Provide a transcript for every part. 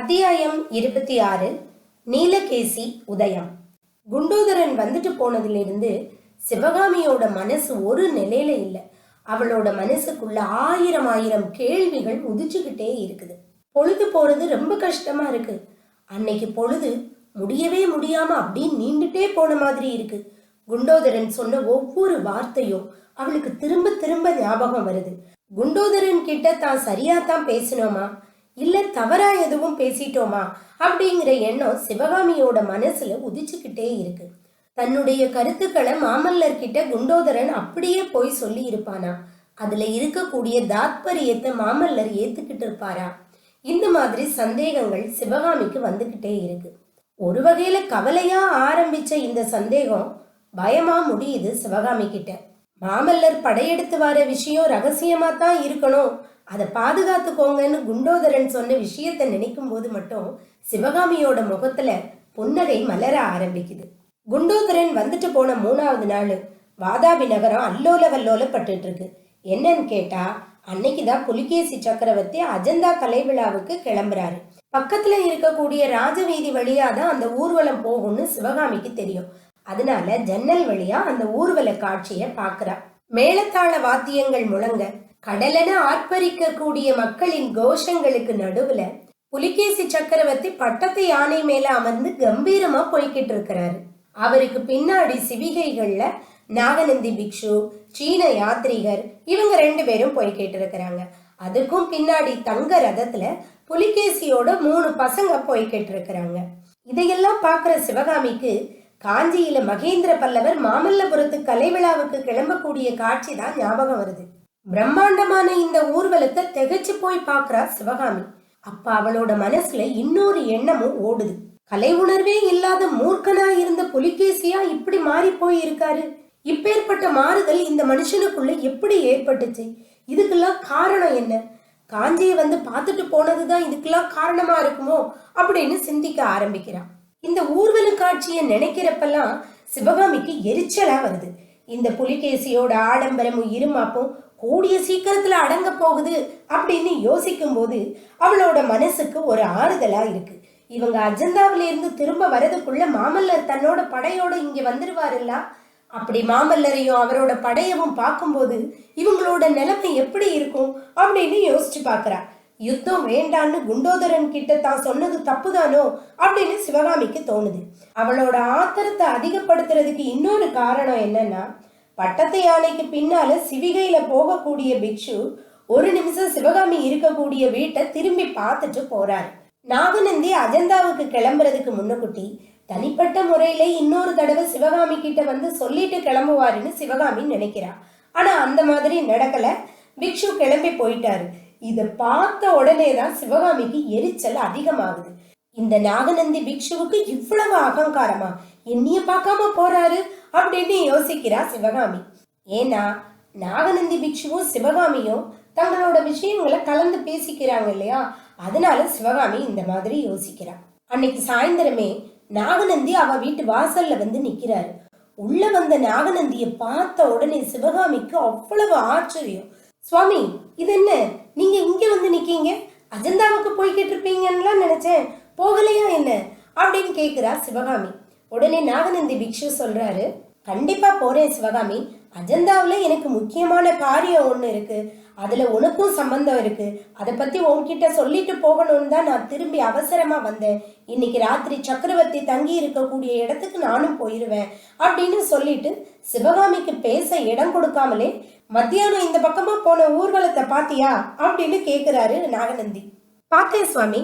அத்தியாயம் இருபத்தி ஆறு நீலகேசி உதயம். குண்டோதரன் வந்துட்டு போனதிலிருந்து சிவகாமியோட மனசு ஒரு நிலையில இல்லை. அவளோட மனசுக்குள்ள ஆயிரம் ஆயிரம் கேள்விகள் உதிச்சுக்கிட்டே இருக்குது. பொழுது போறது ரொம்ப கஷ்டமா இருக்கு. அன்னைக்கு பொழுது முடியவே முடியாம அப்படியே நீண்டுட்டே போன மாதிரி இருக்கு. குண்டோதரன் சொன்ன ஒவ்வொரு வார்த்தையும் அவளுக்கு திரும்ப திரும்ப ஞாபகம் வருது. குண்டோதரன் கிட்ட தான் சரியா தான் பேசினோமா? இல்ல தவறா எதுவும் பேசிட்டோமா? அப்படிங்கிற எண்ணம் சிவகாமியோட மனசுல உதிச்சுக்கிட்டே இருக்கு. தன்னுடைய கருத்துக்களை மாமல்லர் கிட்ட குண்டோதரன் அப்படியே போய் சொல்லி இருப்பானா? அதுல இருக்கக்கூடிய தாத்பரியத்தை மாமல்லர் ஏத்துக்கிட்டு இருப்பாரா? இந்த மாதிரி சந்தேகங்கள் சிவகாமிக்கு வந்துகிட்டே இருக்கு. ஒரு வகையில கவலையா ஆரம்பிச்ச இந்த சந்தேகம் பயமா முடியுது சிவகாமி கிட்ட மாமல்லர் படையெடுத்து வர விஷயம் ரகசியமா தான் இருக்கணும். அதை பாதுகாத்துக்கோங்கன்னு குண்டோதரன் சொன்ன விஷயத்தை நினைக்கும் போது மட்டும் சிவகாமியோட முகத்துல புன்னகை மலர ஆரம்பிக்குது. குண்டோதரன் வந்துட்டு போன மூணாவது நாள் வாதாபி நகரம் அல்லோல வல்லோலப்பட்டுட்டு இருக்கு என்னன்னு கேட்டா அன்னைக்கு தான் புலிகேசி சக்கரவர்த்தி அஜந்தா கலை விழாவுக்கு கிளம்புறாரு. பக்கத்துல இருக்கக்கூடிய ராஜவீதி வழியா தான் அந்த ஊர்வலம் போகும்னு சிவகாமிக்கு தெரியும். அதனால ஜன்னல் வழியா அந்த ஊர்வல காட்சியை பாக்குறா. மேலத்தாள வாத்தியங்கள் முழங்க கடலென ஆர்ப்பரிக்க கூடிய மக்களின் கோஷங்களுக்கு நடுவுல புலிகேசி சக்கரவர்த்தி பட்டத்து யானை மேல அமர்ந்து கம்பீரமா போய்கிட்டு இருக்கிறாரு. அவருக்கு பின்னாடி சிவிகைகள்ல நாகநந்தி பிக்ஷு சீன யாத்ரீகர் இவங்க ரெண்டு பேரும் போய்கிட்டு இருக்கிறாங்க. அதுக்கும் பின்னாடி தங்க ரதத்துல புலிகேசியோட மூணு பசங்க போய்கிட்டு இருக்கிறாங்க. இதையெல்லாம் பார்க்குற சிவகாமிக்கு காஞ்சியில மகேந்திர பல்லவர் மாமல்லபுரத்து கலை விழாவுக்கு கிளம்பக்கூடிய காட்சி தான் ஞாபகம் வருது. பிரம்மாண்டமான இந்த ஊர்வலத்தை திகைச்சு போய் பாக்குறா சிவகாமி. அப்ப அவளோட மனசுல இன்னொரு எண்ணமும் ஓடுது. கலை உணர்வே இல்லாத மூர்க்கனா இருந்த புலிகேசியா இப்படி மாறி போய் இருக்காரு இப்பேற்பட்ட மாறுதல் இந்த மனுஷனுக்குள்ள எப்படி ஏற்பட்டுச்சு? இதுக்கெல்லாம் காரணம் என்ன? காஞ்சியை வந்து பார்த்துட்டு போனதுதான் இதுக்கெல்லாம் காரணமா இருக்குமோ? அப்படின்னு சிந்திக்க ஆரம்பிக்கிறான் இந்த ஊர்வல காட்சியை நினைக்கிறப்பெல்லாம் சிவகாமிக்கு எரிச்சலா வருது. இந்த புலிகேசியோட ஆடம்பரமும் இருமாப்பும் கூடிய சீக்கிரத்துல அடங்க போகுது அப்படின்னு யோசிக்கும் போது அவளோட மனசுக்கு ஒரு ஆறுதலா இருக்கு. இவங்க அஜந்தாவில இருந்து திரும்ப வரதுக்குள்ள மாமல்லர் தன்னோட படையோட இங்க வந்துருவாருல்ல? அப்படி மாமல்லரையும் அவரோட படையவும் பார்க்கும்போது இவங்களோட நிலைமை எப்படி இருக்கும் அப்படின்னு யோசிச்சு பாக்குறா யுத்தம் வேண்டான்னு குண்டோதரன் கிட்ட தான் சொன்னது தப்புதானோ அப்படின்னு சிவகாமிக்கு தோணுது. அவளோட ஆத்திரத்தை அதிகப்படுத்துறதுக்கு இன்னொரு காரணம் என்னன்னா பட்டத்து யானைக்கு பின்னால சிவிகையில போகக்கூடிய பிக்ஷு ஒரு நிமிஷம் சிவகாமி இருக்கக்கூடிய வீட்டை திரும்பி பார்த்துட்டு போறாரு. நாகநந்தி அஜந்தாவுக்கு கிளம்புறதுக்கு முன்னக்குட்டி தனிப்பட்ட முறையில இன்னொரு தடவை சிவகாமி கிட்ட வந்து சொல்லிட்டு கிளம்புவாருன்னு சிவகாமி நினைக்கிறா. ஆனா அந்த மாதிரி நடக்கல. பிக்ஷு கிளம்பி போயிட்டாரு. இதை பார்த்த உடனே தான் சிவகாமிக்கு எரிச்சல் அதிகமாகுது. இந்த நாகநந்தி பிக்ஷுவுக்கு இவ்வளவு அகங்காரமா? என்னைய பார்க்காம போறாரு? அப்படின்னு யோசிக்கிறா சிவகாமி. ஏன்னா நாகநந்தி பிக்ஷுவும் சிவகாமியும் தங்களோட விஷயங்களை கலந்து பேசிக்கிறாங்க இல்லையா? அதனால சிவகாமி இந்த மாதிரி யோசிக்கிறா. அன்னைக்கு சாயந்தரமே நாகநந்தி அவ வீட்டு வாசல்ல வந்து நிக்கிறாரு. உள்ள வந்த நாகநந்திய பார்த்த உடனே சிவகாமிக்கு அவ்வளவு ஆச்சரியம். சுவாமி இது என்ன நீங்க இங்க வந்து நிக்கீங்க? அஜந்தாவுக்கு போய்கிட்டு இருப்பீங்கன்னுலாம் நினைச்சேன். போகலையா என்ன? அப்படின்னு கேக்குறா சிவகாமி. உடனே நாகநந்தி பிக்ஷு சொல்றாரு கண்டிப்பா போறேன் சிவகாமி. அஜந்தாவில் எனக்கு முக்கியமான காரியம் ஒன்று இருக்குது அதில் உனக்கும் சம்பந்தம் இருக்கு. அதை பற்றி உன்கிட்ட சொல்லிட்டு போகணும்னு தான் நான் திரும்பி அவசரமாக வந்தேன். இன்னைக்கு ராத்திரி சக்கரவர்த்தி தங்கி இருக்கக்கூடிய இடத்துக்கு நானும் போயிருவேன் அப்படின்னு சொல்லிட்டு சிவகாமிக்கு பேச இடம் கொடுக்காமலே மத்தியானம் இந்த பக்கமாக போன ஊர்வலத்தை பாத்தியா அப்படின்னு கேட்குறாரு நாகநந்தி. பார்த்தேன் சுவாமி.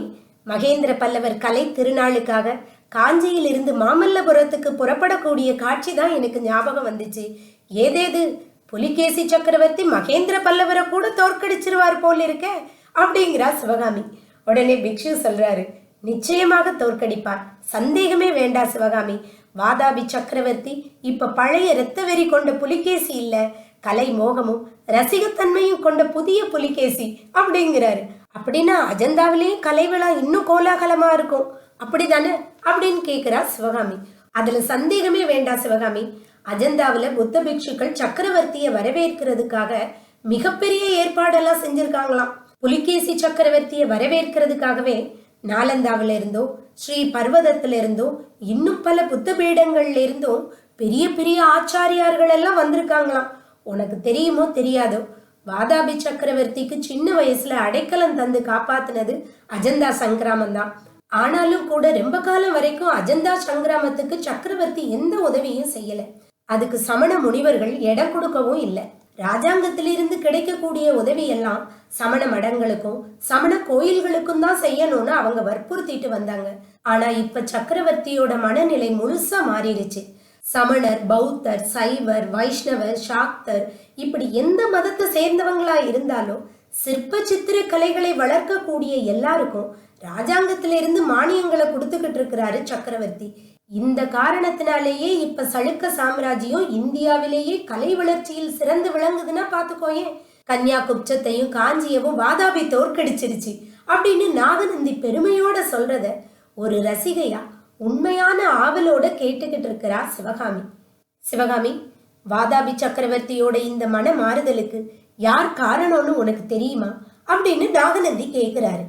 மகேந்திர பல்லவர் கலை திருநாளுக்காக காஞ்சியிலிருந்து மாமல்லபுரத்துக்கு புறப்படக்கூடிய காட்சி தான் எனக்கு ஞாபகம் வந்துச்சு. ஏதேது? புலிகேசி சக்கரவர்த்தி மகேந்திர பல்லவரை கூட தோற்கடிச்சிருவார் போல் இருக்க அப்படிங்கிறா சிவகாமி. உடனே பிக்ஷு சொல்றாரு நிச்சயமாக தோற்கடிப்பார். சந்தேகமே வேண்டா சிவகாமி. வாதாபி சக்கரவர்த்தி இப்ப பழைய இரத்த வெறி கொண்ட புலிகேசி இல்ல. கலை மோகமும் ரசிகத்தன்மையும் கொண்ட புதிய புலிகேசி அப்படிங்கிறாரு. அப்படின்னா அஜந்தாவிலேயும் கலைவிழா இன்னும் கோலாகலமா இருக்கும். அப்படிதானே? அப்படின்னு கேக்குறா சிவகாமி. அதுல சந்தேகமே வேண்டாம் சிவகாமி. அஜந்தாவில் புத்த பிக்ஷுக்கள் சக்கரவர்த்தியை வரவேற்கிறதுக்காக மிகப்பெரிய ஏற்பாடெல்லாம் செஞ்சிருக்காங்களாம். புலிகேசி சக்கரவர்த்தியை வரவேற்கிறதுக்காகவே நாலந்தாவில இருந்தோ ஸ்ரீ பர்வதத்துல இருந்தோ இன்னும் பல புத்த பீடங்கள்ல இருந்தும் பெரிய பெரிய ஆச்சாரியார்கள் எல்லாம் வந்திருக்காங்களாம். உனக்கு தெரியுமோ தெரியாதோ? வாதாபி சக்கரவர்த்திக்கு சின்ன வயசுல அடைக்கலம் தந்து காப்பாத்தினது அஜந்தா சங்கிராமம் தான் ஆனாலும் கூட ரொம்ப காலம் வரைக்கும் அஜந்தா சங்கிராமத்துக்கு சக்கரவர்த்தி எந்த உதவியும் செய்யலை. அதுக்கு சமண முனிவர்கள் இடம் கொடுக்கவும் இல்லை. ராஜாங்கத்திலிருந்து கிடைக்கக்கூடிய உதவியெல்லாம் சமண மடங்களுக்கும் சமண கோயில்களுக்கும் தான் செய்யணும்னு அவங்க வற்புறுத்திட்டு வந்தாங்க. ஆனா இப்ப சக்கரவர்த்தியோட மனநிலை முழுசா மாறிடுச்சு. சமணர் பௌத்தர் சைவர் வைஷ்ணவர் சாக்தர் இப்படி எந்த மதத்தை சேர்ந்தவங்களா இருந்தாலும் சிற்ப சித்திர கலைகளை வளர்க்கக்கூடிய எல்லாருக்கும் ராஜாங்கத்திலிருந்து மானியங்களை கொடுத்துக்கிட்டு இருக்கிறாரு சக்கரவர்த்தி. இந்த காரணத்தினாலேயே இப்ப சளுக்க சாம்ராஜ்யம் இந்தியாவிலேயே கலை வளர்ச்சியில் சிறந்து விளங்குதுன்னா பாத்துக்கோயே. கன்யா குப்சத்தையும் காஞ்சியவும் வாதாபி தோற்கடிச்சிருச்சு அப்படின்னு நாகநந்தி பெருமையோட சொல்றத ஒரு ரசிகையா உண்மையான ஆவலோட கேட்டுக்கிட்டு இருக்கிறா சிவகாமி. சிவகாமி வாதாபி சக்கரவர்த்தியோட இந்த மன மாறுதலுக்கு யார் காரணம்னு உனக்கு தெரியுமா? அப்படின்னு நாகநந்தி கேட்கிறாரு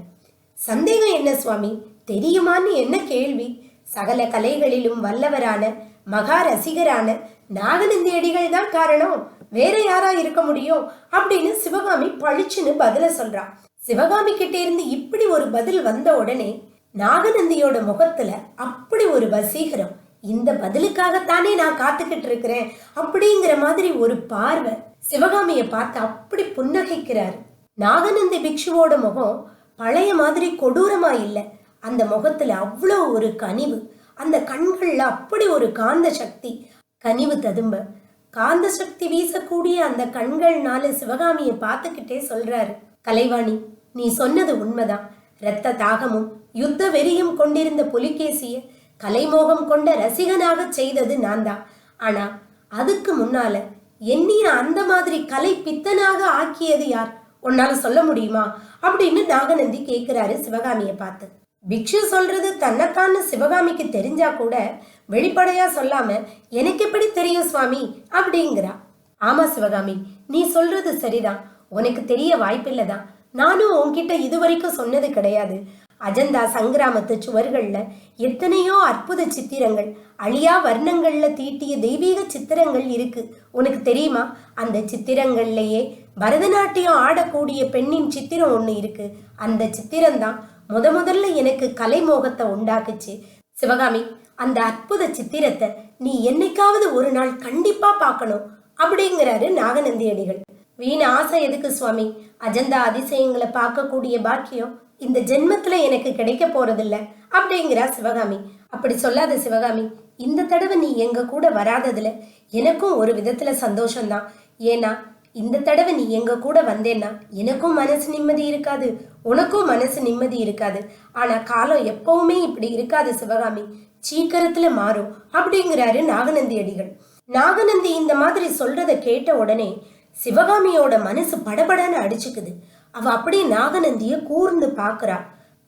சந்தேகம் என்ன சுவாமி? தெரியுமான்னு என்ன கேள்வி? சகல கலைகளிலும் வல்லவரான மகா ரசிகரான நாகநந்தி அடிகள் தான் காரணம். வேற யாரா இருக்க முடியும்? அப்படின்னு சிவகாமி பளிச்சுன்னு பதில சொல்றா. சிவகாமி கிட்ட இருந்து இப்படி ஒரு பதில் வந்த உடனே நாகநந்தியோட முகத்துல அப்படி ஒரு வசீகரம் இந்த பதிலுக்காகத்தானே நான் காத்துக்கிட்டு இருக்கிறேன் அப்படிங்கிற மாதிரி ஒரு பார்வை சிவகாமிய பார்த்து அப்படி புன்னகைக்கிறாரு. நாகநந்தி பிக்ஷுவோட முகம் பழைய மாதிரி கொடூரமா இல்லை. அந்த முகத்துல அவ்வளோ ஒரு கனிவு. அந்த கண்கள்ல அப்படி ஒரு காந்த சக்தி. கனிவு ததும்ப. காந்த சக்தி வீசக்கூடிய அந்த கண்கள்னால சிவகாமியை பார்த்துக்கிட்டே சொல்றாரு. கலைவாணி நீ சொன்னது உண்மைதான். இரத்த தாகமும் யுத்த வெறியும் கொண்டிருந்த புலிகேசிய கலைமோகம் கொண்ட ரசிகனாக செய்தது நான் தான் ஆனா அதுக்கு முன்னால என்னைய அந்த மாதிரி கலை பித்தனாக ஆக்கியது யார்? உன்னால சொல்ல முடியுமா? அப்படின்னு நாகநந்தி கேட்கிறாரு சிவகாமியை பார்த்து. பிக்ஷு சொல்றது தன்னைத்தான்னு சிவகாமிக்கு தெரிஞ்சா கூட வெளிப்படையா சொல்லாம எனக்கு எப்படி தெரியும் சுவாமி? அப்படிங்கிறா. ஆமா சிவகாமி நீ சொல்றது சரிதான். உனக்கு தெரிய வாய்ப்பில்லைதான் நானும் உன்கிட்ட இதுவரைக்கும் சொன்னது கிடையாது. அஜந்தா சங்கிராமத்து சுவர்கள்ல எத்தனையோ அற்புத சித்திரங்கள் அழியா வர்ணங்கள்ல தீட்டிய தெய்வீக சித்திரங்கள் இருக்கு. உனக்கு தெரியுமா? அந்த சித்திரங்கள்லயே பரதநாட்டியம் ஆடக்கூடிய பெண்ணின் சித்திரம் ஒன்று இருக்கு. அந்த சித்திரம்தான் முத முதல்ல எனக்கு கலைமோகத்தை உண்டாக்குச்சு. சிவகாமி அந்த அற்புத சித்திரத்தை நீ என்னைக்காவது ஒரு நாள் கண்டிப்பா பார்க்கணும் அப்படிங்கிறாரு நாகநந்தி அடிகள் வீண் ஆசை எதுக்கு சுவாமி? அஜந்தா அதிசயங்களை பார்க்கக்கூடிய பாக்கியம் இந்த ஜென்மத்துல எனக்கு கிடைக்க போறதில்ல அப்படிங்கிறா சிவகாமி. அப்படி சொல்லாத சிவகாமி இந்த தடவை நீ எங்க கூட வராததுல எனக்கும் ஒரு விதத்துல சந்தோஷம்தான். ஏன்னா இந்த தடவை நீ எங்க கூட வந்தேன்னா எனக்கும் மனசு நிம்மதி இருக்காது உனக்கும் மனசு நிம்மதி இருக்காது. ஆனா காலம் எப்பவுமே இப்படி இருக்காது சிவகாமி. சீக்கிரத்துல மாறும் அப்படிங்கிறாரு நாகநந்தி அடிகள். நாகநந்தி இந்த மாதிரி சொல்றத கேட்ட உடனே சிவகாமியோட மனசு படபடன்னு அடிச்சுக்குது. அவ அப்படியே நாகநந்திய கூர்ந்து பாக்குறா.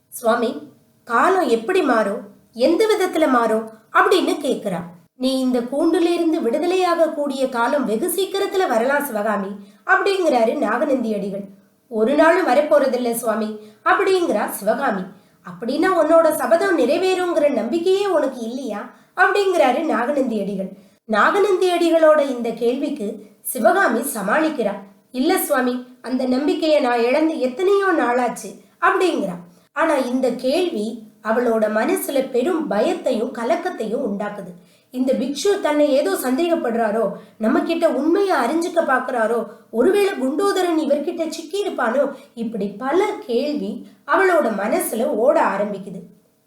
சுவாமி காலம் எப்படி மாறும்? எந்த விதத்துல மாறும்? அப்படின்னு கேக்குறா. நீ இந்த கூண்டிலிருந்து விடுதலையாக கூடிய காலம் வெகு சீக்கிரத்துல வரலாம் சிவகாமி? அப்படிங்கிறாரு நாகநந்தி அடிகள் ஒரு நாளும் வரப்போறதில்ல சுவாமி அப்படிங்கிறா சிவகாமி. அப்படின்னா உன்னோட சபதம் நிறைவேறுங்கிற நம்பிக்கையே உனக்கு இல்லையா? அப்படிங்கிறாரு நாகநந்தி அடிகள் நாகநந்தி அடிகளோட இந்த கேள்விக்கு சிவகாமி சமாளிக்கிறா. இல்ல சுவாமி அந்த நம்பிக்கையை நான் இழந்து எத்தனையோ நாளாச்சு அப்படிங்கிறா. ஆனா இந்த கேள்வி அவளோட மனசுல பெரும் பயத்தையும் கலக்கத்தையும் உண்டாக்குது. இந்த பிக்ஷு தன்னை ஏதோ சந்தேகப்படுறாரோ நம்ம கிட்ட உண்மையை அறிஞ்சுக்க பாக்குறாரோ ஒருவேளை குண்டோதரன் இவர்கிட்ட சிக்கி இருப்பானோ இப்படி பல கேள்வி அவளோட மனசுல ஓட ஆரம்பிக்குது.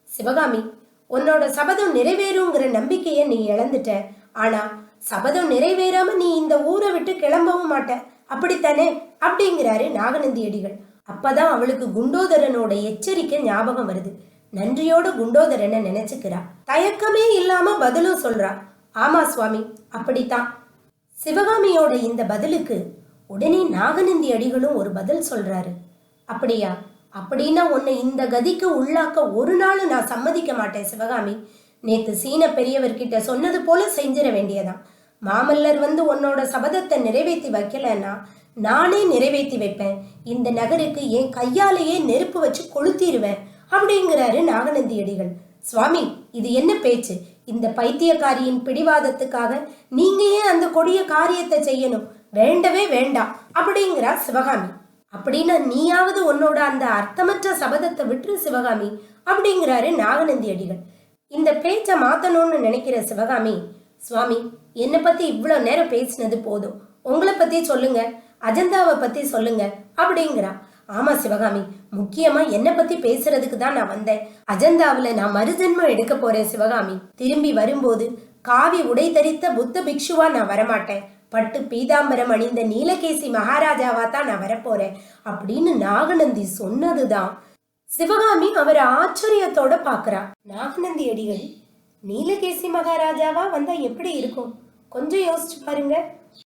சிவகாமி உன்னோட சபதம் நிறைவேறுங்கிற நம்பிக்கையை நீ இழந்துட்ட. ஆனா சபதம் நிறைவேறாம நீ இந்த ஊரை விட்டு கிளம்பவும் மாட்ட. அப்படித்தானே? அப்படிங்கிறாரு நாகநந்தி அடிகள் அப்பதான் அவளுக்கு குண்டோதரனோட எச்சரிக்கை ஞாபகம் வருது. நன்றியோட குண்டோதரனை நினைச்சுக்கிறா. தயக்கமே இல்லாம பதிலும் சொல்றா. ஆமா சுவாமி அப்படித்தான். சிவகாமியோட இந்த பதிலுக்கு உடனே நாகநந்தி அடிகளும் ஒரு பதில் சொல்றாரு. அப்படியா? அப்படின்னா உன்னை இந்த கதிக்கு உள்ளாக்க ஒரு நாள் நான் சம்மதிக்க மாட்டேன் சிவகாமி. நேத்து சீன பெரியவர்கிட்ட சொன்னது போல செஞ்சிட வேண்டியதான். மாமல்லர் வந்து உன்னோட சபதத்தை நிறைவேற்றி வைக்கலன்னா நானே நிறைவேற்றி வைப்பேன். இந்த நகருக்கு என் கையாலேயே நெருப்பு வச்சு கொளுத்திடுவேன். அப்படிங்கிறாரு நாகநந்தி அடிகள் சுவாமி இது என்ன பேச்சு? இந்த பைத்தியக்காரியின் பிடிவாதத்துக்காக நீங்க ஏன் அந்த கொடிய காரியத்தை செய்யணும்? வேண்டவே வேண்டாம் அப்படிங்கிறா சிவகாமி. அப்படின்னா நீயாவது உன்னோட அந்த அர்த்தமற்ற சபதத்தை விட்டுரு சிவகாமி அப்படிங்கிறாரு நாகநந்தி அடிகள் இந்த பேச்சை மாத்தணும்னு நினைக்கிற சிவகாமி சுவாமி என்னை பத்தி இவ்வளோ நேரம் பேசினது போதும். உங்களை பத்தி சொல்லுங்க அஜந்தாவை பத்தி சொல்லுங்க அப்படிங்கிறா ஆமா சிவகாமி முக்கியமா என்னை பத்தி பேசுறதுக்கு தான் நான் வந்தேன். அஜந்தாவுல நான் மறுஜென்மம் எடுக்க போறேன் சிவகாமி. திரும்பி வரும்போது காவி உடை தரித்த புத்த பிக்ஷுவா நான் வரமாட்டேன். பட்டு பீதாம்பரம் அணிந்த நீலகேசி மகாராஜாவா தான் நான் வரப்போறேன் அப்படின்னு நாகநந்தி சொன்னதுதான். சிவகாமி அவரை ஆச்சரியத்தோட பாக்குறா. நாகநந்தி அடிகள் நீலகேசி மகாராஜாவா வந்தா எப்படி இருக்கும்? கொஞ்சம் யோசிச்சு பாருங்க.